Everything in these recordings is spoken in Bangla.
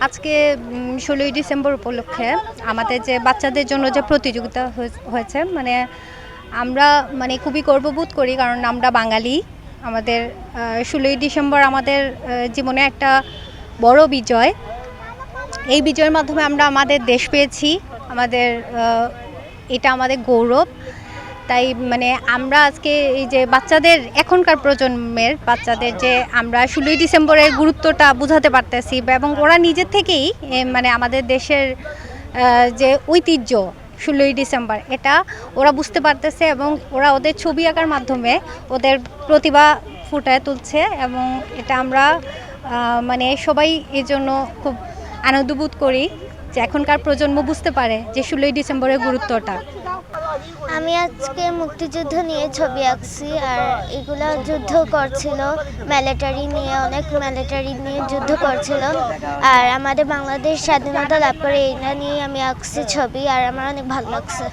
আজকে ষোলোই ডিসেম্বর উপলক্ষে আমাদের যে বাচ্চাদের জন্য যে প্রতিযোগিতা হয়ে- হয়েছে মানে আমরা মানে খুবই গর্ববোধ করি, কারণ আমরা বাঙালি। আমাদের ষোলোই ডিসেম্বর আমাদের জীবনে একটা বড় বিজয়। এই বিজয়ের মাধ্যমে আমরা আমাদের দেশ পেয়েছি। আমাদের এটা আমাদের গৌরব। তাই মানে আমরা আজকে এই যে বাচ্চাদের এখনকার প্রজন্মের বাচ্চাদের যে আমরা ষোলোই ডিসেম্বরের গুরুত্বটা বোঝাতে পারতেছি এবং ওরা নিজের থেকেই মানে আমাদের দেশের যে ঐতিহ্য ষোলোই ডিসেম্বর, এটা ওরা বুঝতে পারতেছে এবং ওরা ওদের ছবি আঁকার মাধ্যমে ওদের প্রতিভা ফুটায় তুলছে এবং এটা আমরা মানে সবাই এই জন্য খুব আনন্দবোধ করি যে এখনকার প্রজন্ম বুঝতে পারে যে ষোলোই ডিসেম্বরের গুরুত্বটা। আমি আজকে মুক্তিযুদ্ধ নিয়ে ছবি আঁকছি, আর এগুলো যুদ্ধ করছিল। মিলিটারি নিয়ে, অনেক মিলিটারি নিয়ে যুদ্ধ করছিল। আর আমাদের বাংলাদেশ স্বাধীনতা লাভ করে এটা নিয়ে আমি আঁকছি ছবি, আর আমার অনেক ভালো লাগছে।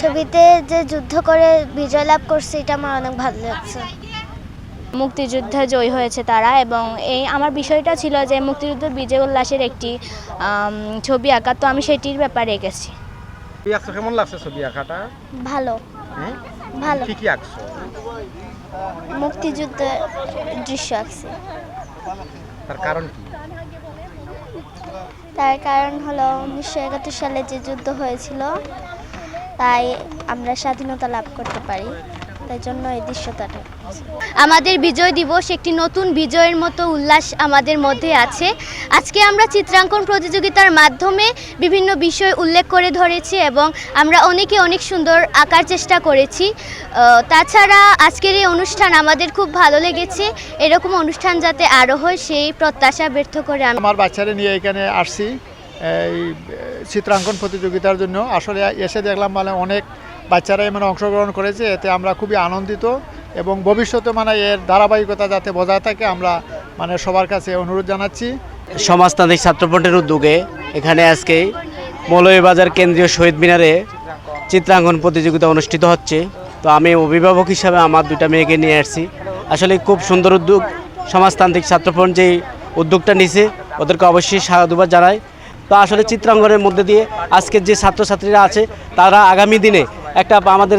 ছবিতে যে যুদ্ধ করে বিজয় লাভ করছে, এটা আমার অনেক ভালো লাগছে। মুক্তিযুদ্ধে জয়ী হয়েছে তারা, এবং এই আমার বিষয়টা ছিল যে মুক্তিযুদ্ধ বিজয় উল্লাসের একটি ছবি আঁকা, তো আমি সেটির ব্যাপারে এঁকেছি। আঁকছো কেমন লাগছে ছবি আঁকাটা? ভালো। ভালো। কি কি আঁকছো? মুক্তিযুদ্ধের দৃশ্য আঁকছি। তার কারণ কি? তার কারণ হলো উনিশশো একাত্তর সালে যে যুদ্ধ হয়েছিল তাই আমরা স্বাধীনতা লাভ করতে পারি। তাই জন্য এই দৃশ্যটা আমাদের বিজয় দিবস একটি নতুন বিজয়ের মতো উল্লাস আমাদের মধ্যে আছে। আজকে আমরা চিত্রাঙ্কন প্রতিযোগিতার মাধ্যমে বিভিন্ন বিষয় উল্লেখ করে ধরেছি এবং আমরা অনেকে অনেক সুন্দর আঁকার চেষ্টা করেছি। তাছাড়া আজকের এই অনুষ্ঠান আমাদের খুব ভালো লেগেছে। এরকম অনুষ্ঠান যাতে আরও হয় সেই প্রত্যাশা ব্যর্থ করে আমার বাচ্চারা নিয়ে এখানে আসছি, এই চিত্রাঙ্কন প্রতিযোগিতার জন্য। আসলে এসে দেখলাম মানে অনেক বাচ্চারাই মানে অংশগ্রহণ করেছে, এতে আমরা খুবই আনন্দিত এবং ভবিষ্যতে মানে এর ধারাবাহিকতা যাতে বজায় থাকে, আমরা মানে সবার কাছে অনুরোধ জানাচ্ছি। সমাজতান্ত্রিক ছাত্রফ্রন্টের উদ্যোগে এখানে আজকে মৌলভীবাজার কেন্দ্রীয় শহীদ মিনারে চিত্রাঙ্কন প্রতিযোগিতা অনুষ্ঠিত হচ্ছে। তো আমি অভিভাবক হিসাবে আমার দুটা মেয়েকে নিয়ে আসছি। আসলে খুব সুন্দর উদ্যোগ সমাজতান্ত্রিক ছাত্রফ্রন্ট যেই উদ্যোগটা নিছে, ওদেরকে অবশ্যই সাধুবাদ জানাই। তো আসলে চিত্রাঙ্কনের মধ্যে দিয়ে আজকের যে ছাত্রছাত্রীরা আছে, তারা আগামী দিনে একটা আমাদের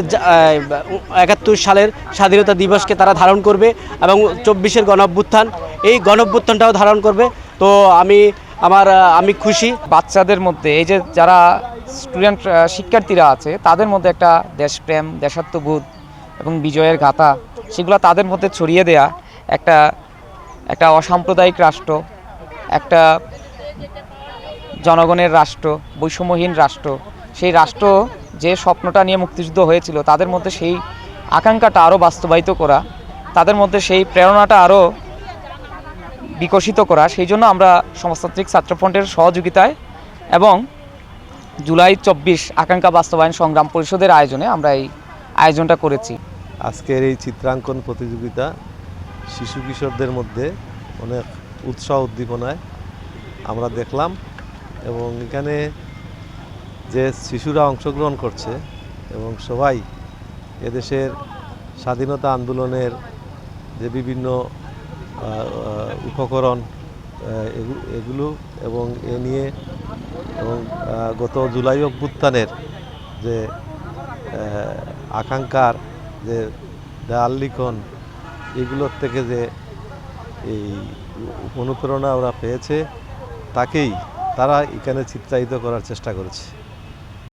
একাত্তর সালের স্বাধীনতা দিবসকে তারা ধারণ করবে এবং চব্বিশের গণঅভ্যুত্থান, এই গণঅভ্যুত্থানটাও ধারণ করবে। তো আমি, আমার আমি খুশি। বাচ্চাদের মধ্যে, এই যে যারা স্টুডেন্ট শিক্ষার্থীরা আছে, তাদের মধ্যে একটা দেশপ্রেম, দেশাত্মবোধ এবং বিজয়ের গাথা, সেগুলো তাদের মধ্যে ছড়িয়ে দেয়া একটা একটা অসাম্প্রদায়িক রাষ্ট্র, একটা জনগণের রাষ্ট্র, বৈষম্যহীন রাষ্ট্র। সেই রাষ্ট্র যে স্বপ্নটা নিয়ে মুক্তিযুদ্ধ হয়েছিল, তাদের মধ্যে সেই আকাঙ্ক্ষাটা আরও বাস্তবায়িত করা, তাদের মধ্যে সেই প্রেরণাটা আরও বিকশিত করা, সেই জন্য আমরা সমাজতান্ত্রিক ছাত্রফ্রন্টের সহযোগিতায় এবং জুলাই চব্বিশ আকাঙ্ক্ষা বাস্তবায়ন সংগ্রাম পরিষদের আয়োজনে আমরা এই আয়োজনটা করেছি। আজকের এই চিত্রাঙ্কন প্রতিযোগিতা শিশু কিশোরদের মধ্যে অনেক উৎসাহ উদ্দীপনায় আমরা দেখলাম এবং এখানে যে শিশুরা অংশগ্রহণ করছে এবং সবাই এদেশের স্বাধীনতা আন্দোলনের যে বিভিন্ন উপকরণ এগুলো এবং এ নিয়ে এবং গত জুলাই অভ্যুত্থানের যে আকাঙ্ক্ষার যে দেয়াল লিখন, এগুলোর থেকে যে এই অনুপ্রেরণা ওরা পেয়েছে, তাকেই তারা এখানে চিত্রায়িত করার চেষ্টা করেছে।